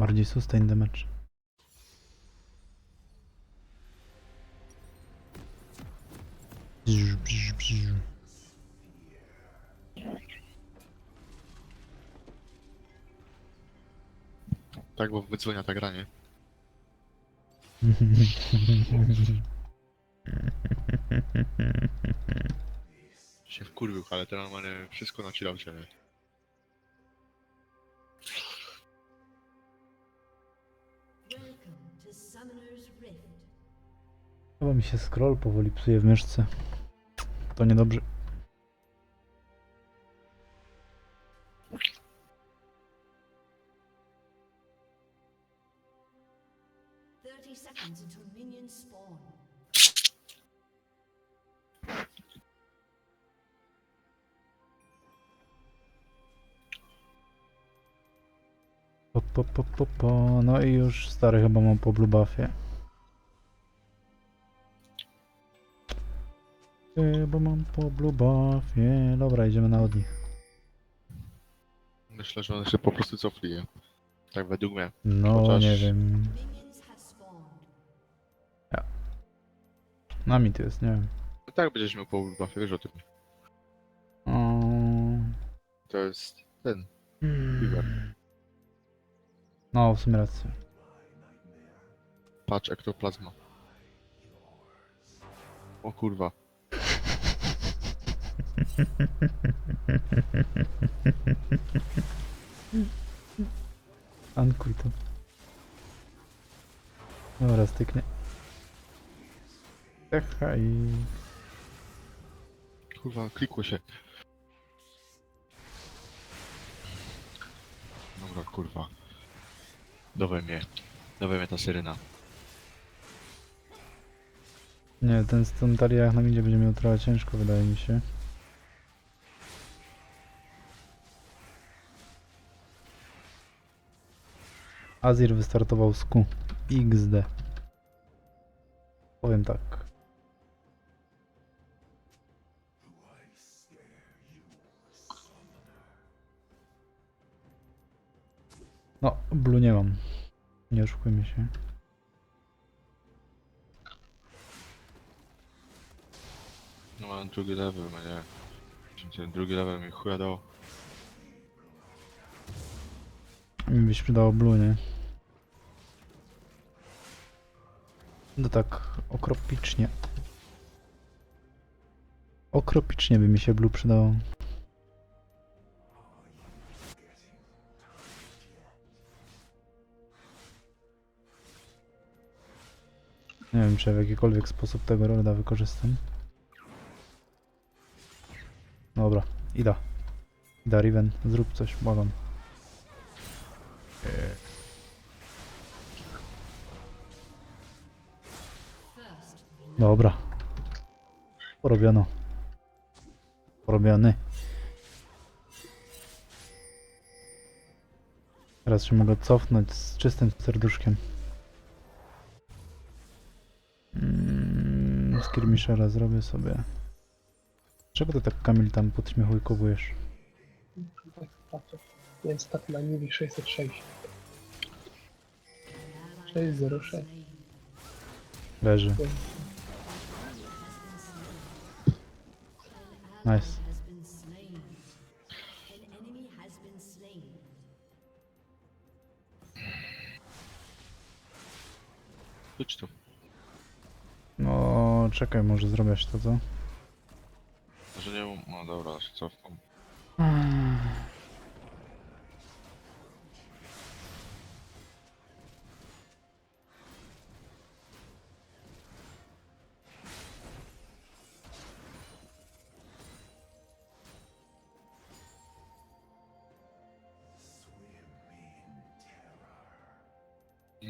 Bardziej sustain damage. Bzz, bzz, bzz. Tak, bo wydzwonia ta granie. Się wkurwił, ale teraz normalnie wszystko na chillaucie. Welcome Chyba mi się scroll powoli psuje w myszce. To niedobrze. Po, po, po, po, po. No i już stary chyba mam po blue buffie. Chyba mam po blue buffie. Dobra, idziemy na od nich. Myślę, że one się po prostu cofli. nie? Tak według mnie. No, Chociaż- nie wiem. Minions have spawned. Na mi to jest, nie wiem. I tak będziesz miał po buffie, wiesz o tym. O... To jest ten. Hmm. No, w sumie rację. Patrz, ektoplazma. O kurwa. Ankuj to. Dobra, styknie. Echa i... Kurwa, klikło się. Dobra, kurwa. Dawaj mnie. Dawaj mnie ta syrena. Nie, ten z tym taliach nam idzie będzie miał trochę ciężko, wydaje mi się. Azir wystartował z Q. XD. Powiem tak. No, blue nie mam. Nie oszukujmy się. No mam drugi level, no nie. Ten drugi level mi chuja dał. Mi by się przydało blue, nie? No tak okropicznie. Okropicznie by mi się blue przydało. Nie wiem, czy w jakikolwiek sposób tego roda wykorzystam. Dobra, Ida. Ida, Riven, zrób coś, błagam. Dobra. Porobiono. Porobiony. Teraz się mogę cofnąć z czystym serduszkiem. Mm, skirmishera zrobię sobie. Czego ty tak Kamil tam podśmiechujkowujesz? Więc tak na niwi 606. an ally 606. slain. Leży. Slain. Chodź tu. No, czekaj, może zrobić to, co? Że nie um... No dobra, się cofam.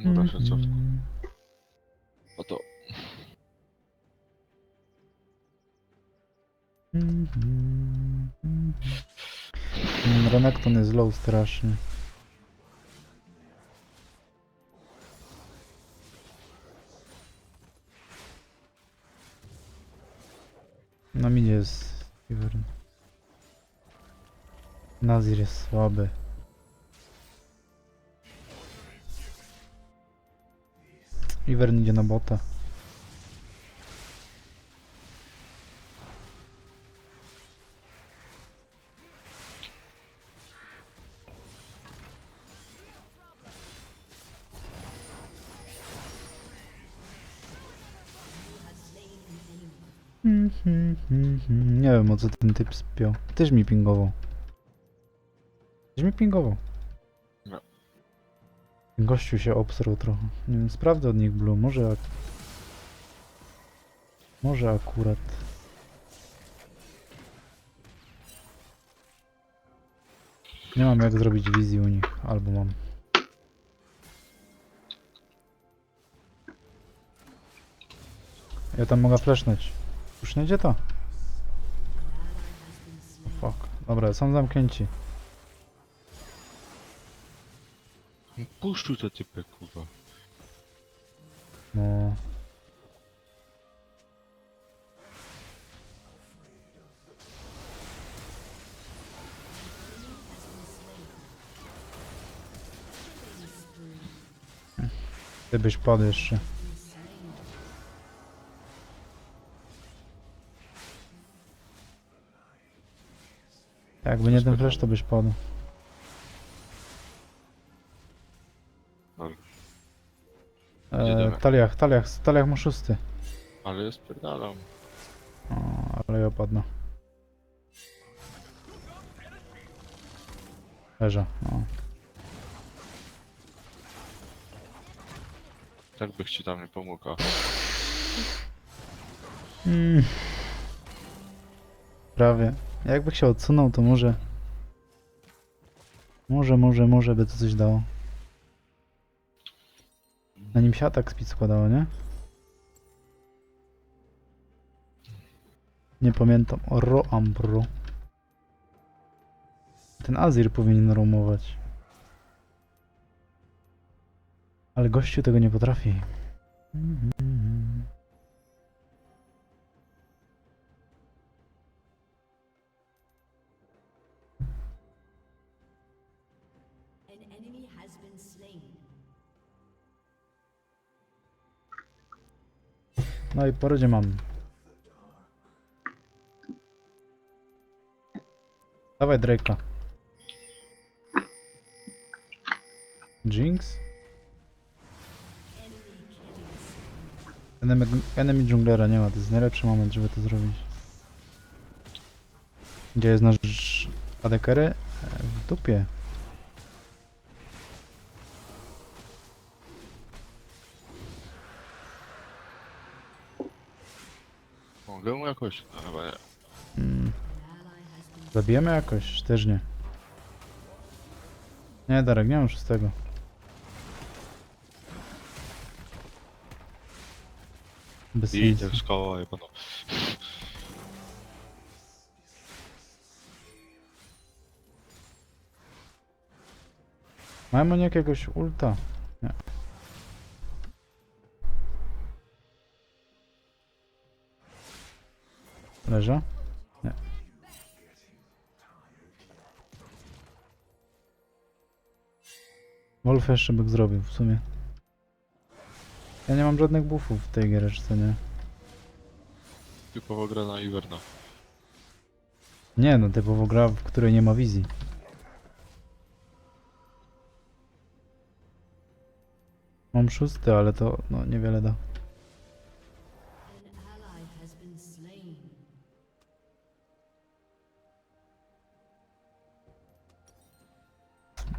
Dobra, się cofam. Mm. Oto. Mm, Renekton jest low strasznie. Na midzie jest Ivern. Nazir jest słaby. Ivern idzie na bota. Mhm, mhm. Nie wiem o co ten typ spiął. Też mi pingował. Też mi pingował. Gościu się obsrał trochę. Nie wiem, sprawdzę od nich blue. Może ak Może akurat. Nie mam jak zrobić wizji u nich, albo mam. Ja tam mogę flashnąć. Już nie idzie to? Fuck. Dobra, są zamknięci. Puszczuj te typy, kurwa. No. Ty byś padł jeszcze. Jakby nie ten flash, to byś padł. E, Jedziemy. taliach, taliach, taliach ma szósty. Ale ja spierdalam. O, ale ja opadnę. Leżę, no. Tak bych ci tam nie pomógł. a Mm. Prawie. Jakby się odsunął, to może... Może, może, może by to coś dało. Na nim się atak speed składało, nie? Nie pamiętam. O Roambro. Ten Azir powinien roamować. Ale gościu tego nie potrafi. Mhm. An No i porodzie mam. Dawaj Drake'a. Jinx? Enemy, enemy junglera nie ma, to jest najlepszy moment, żeby to zrobić. Gdzie jest nasz adekery? E, W dupie. Jakoś? No, chyba nie. Mm. Been Zabijemy jakoś? Też nie. Nie, Darek, nie mam szóstego. Bez I sensu. skała jebana. Mamy oni jakiegoś ulta? Nie. Leża? Nie. Wolf jeszcze by zrobił w sumie. Ja nie mam żadnych buffów w tej giereczce, nie? Typowo gra na Iverna. Nie no, typowo gra, w której nie ma wizji. Mam szósty, ale to no niewiele da.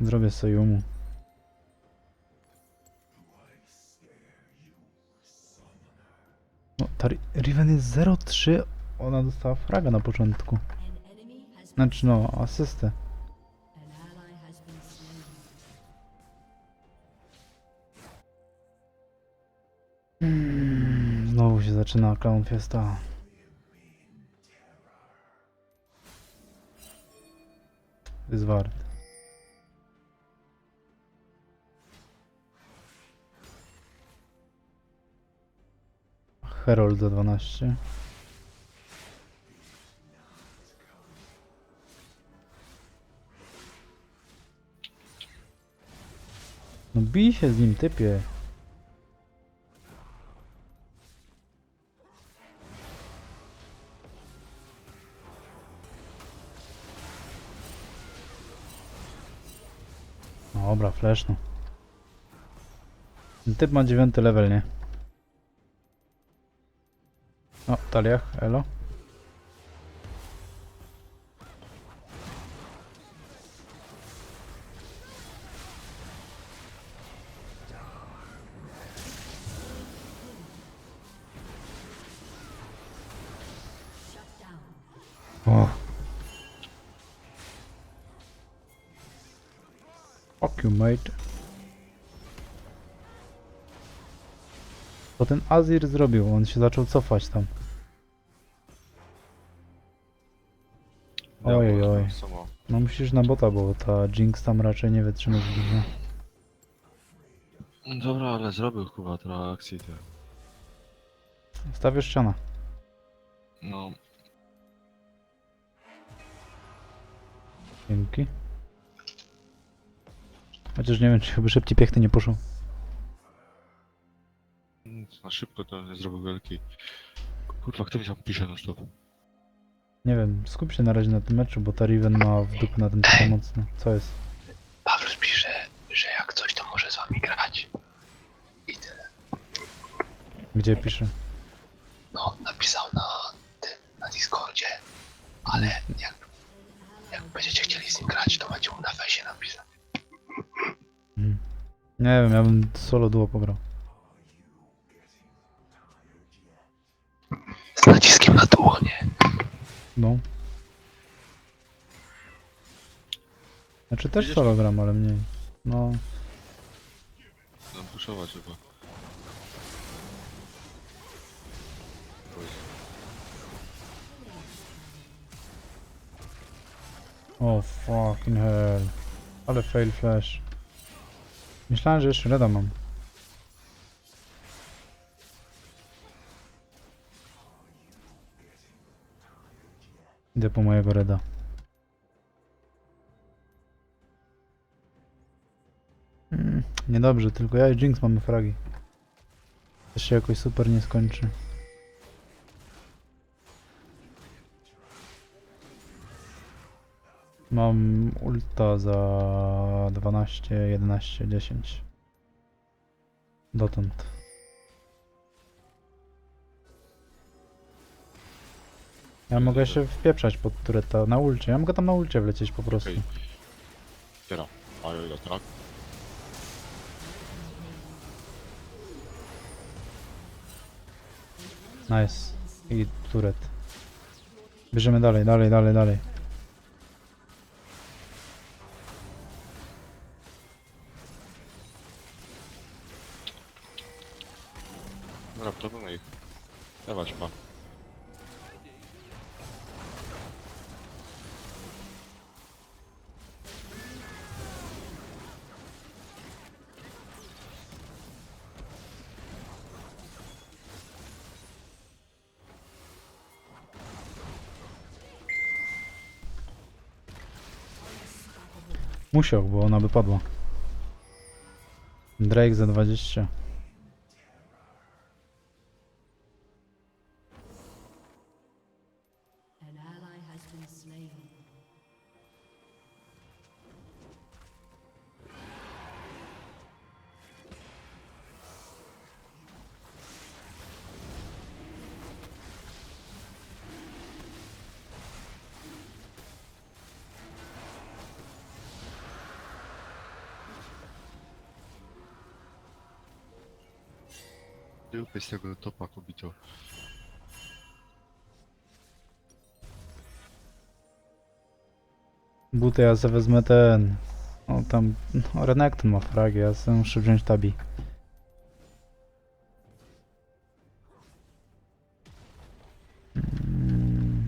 Zrobię Sojumu. No, ta Ri- Riven jest 0-3. Ona dostała fraga na been Znaczy no, asystę. an ally has been slain. Mm, Znowu się zaczyna Clown Fiesta. Jest wart. Herold za 12. No bij się z nim, typie. No dobra, flash no. Typ ma dziewiąty level, nie? Taliach, elo. O. Fuck you, mate. Co ten Azir zrobił? On się zaczął cofać tam. Musisz na bota, bo ta Jinx tam raczej nie wytrzyma zbliżenia. No Dobra, ale zrobił chyba trochę akcji te. Stawiasz ściana. No, Dzięki. Chociaż nie wiem, czy chyba szybciej piechty nie poszło. nic, na szybko to nie zrobił wielki. Kurwa, kto mi tam pisze na stop? Nie wiem, skup się na razie na tym meczu, bo ta Riven ma w dupę na tym taka mocno. Co jest? Pawlus pisze, że jak coś to może z wami grać. I tyle. Gdzie pisze? No, napisał na tym, na Discordzie. Ale jak, jak będziecie chcieli z nim grać, to macie mu na fejsie napisać. Nie wiem, ja bym solo duo pograł. No. Znaczy też Widzisz? solo gram, ale mniej. No, Nam puszować chyba. Oj, o fucking hell. Ale fail flash. Myślałem, że jeszcze reda mam. Idę po mojego reda. Mm, niedobrze, tylko ja i Jinx mamy fragi. To się jakoś super nie skończy. Mam ulta za 12, 11, 10. Dotąd. Ja mogę się wpieprzać pod tureta na ulcie. Ja mogę tam na ulcie wlecieć po prostu. Okej. Teraz. Ale ja tak. Nice. I turet. Bierzemy dalej, dalej, dalej, dalej. Musiał, bo ona by padła. Drake za 20. Dupy z tego topa kubito. Buty ja sobie wezmę ten. O tam. No, Renekton ma fragi, ja sobie muszę wziąć tabi. Mm.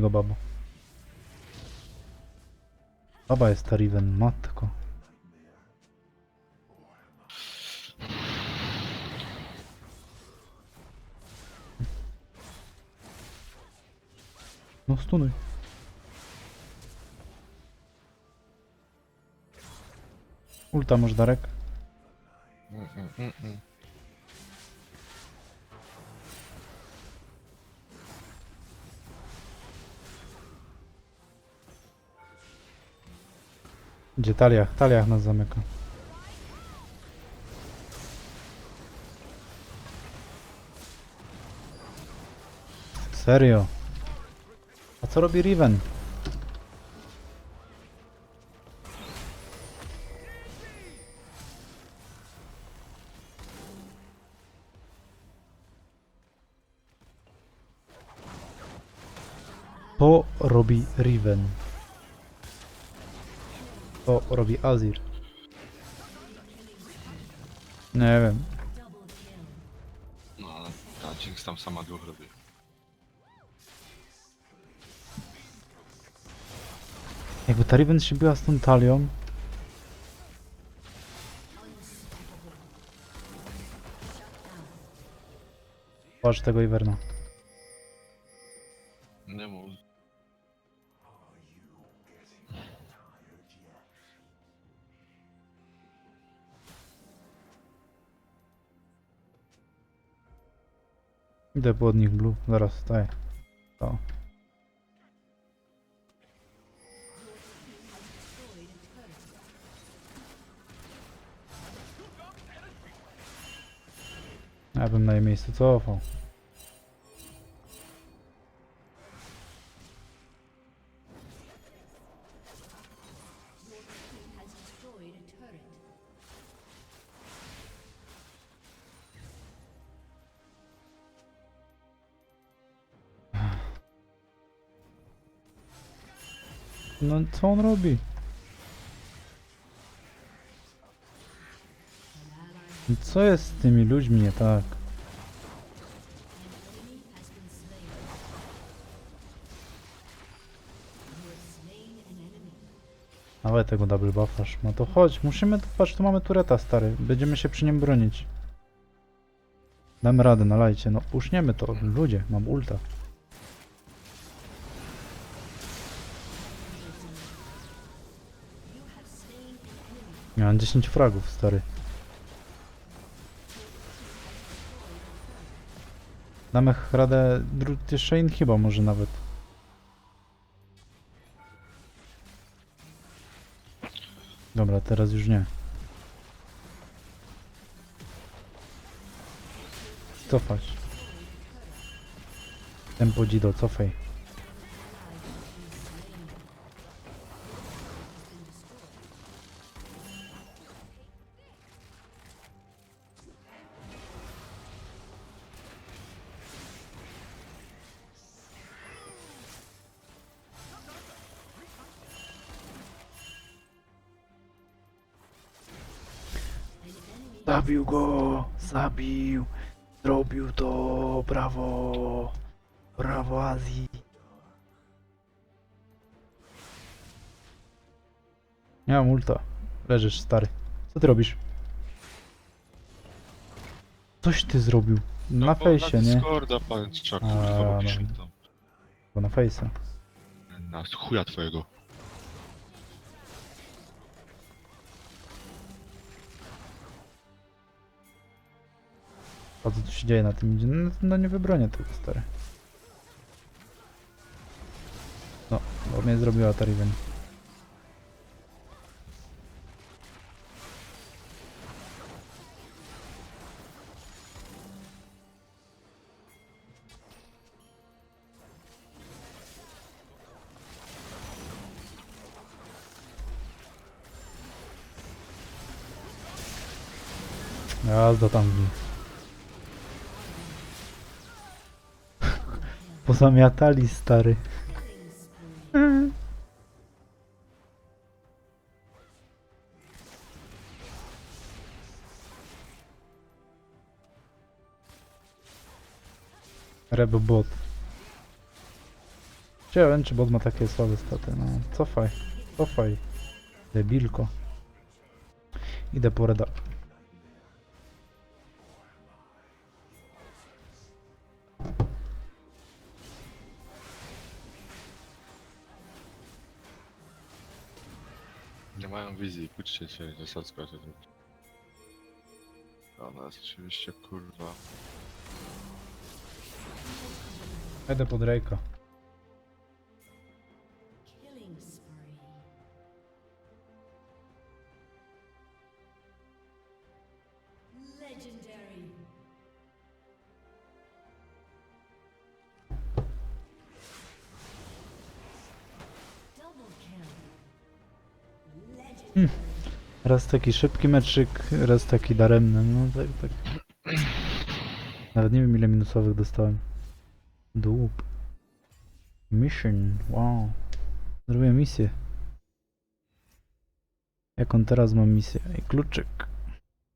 Go, babo. Baba jest ta Riven, matko. No stunuj. Ulta masz Darek? Mm, mm, mm, mm. Gdzie Będzie talia, talia nas zamyka. Serio? A co robi Riven? To robi Riven. To robi Azir. Nie wiem. No ale Jinx tam sama dwóch robi. Jakby ta Riven się była z tą talią. Patrz tego Iverna. Nie mów. Idę po od nich blue. Zaraz staję. To. Ja bym na jej miejscu cofał. No co on robi? No Co jest z tymi ludźmi nie tak? Nawet tego double buffasz. No to chodź, musimy, patrz, tu mamy tureta stary. Będziemy się przy nim bronić. Damy radę, nalajcie. No uszniemy to, ludzie, mam ulta. Miałem 10 fragów, stary. Damy radę dru- jeszcze inhiba może nawet. Dobra, teraz już nie. Cofać. Tempo Dido, cofaj. Zabił go! Zabił! Zrobił to! Brawo! Brawo Azji! Nie mam ulta. Leżysz stary. Co ty robisz? Coś ty zrobił. Na No fejsie, nie? Discorda patrzę, A, kurwa, bo no. Bo na fejsa. Na chuja twojego. A co tu się dzieje na tym idzie? No, no nie wybronię tego stary. No, bo mnie zrobiła ta Riven. Jazda tam. Pozamiatali stary. Reb bot. Ciekawe, czy bot ma takie słabe staty. No, cofaj. Cofaj. Debilko. Idę po reda. Się, zasadzka się tu. Ona jest oczywiście kurwa. Idę po Drake'a. Raz taki szybki meczyk, raz taki daremny. No tak, tak. Nawet nie wiem ile minusowych dostałem. Dup. Mission, wow. Zrobię misję. Jaką teraz mam misję? Ej, kluczyk.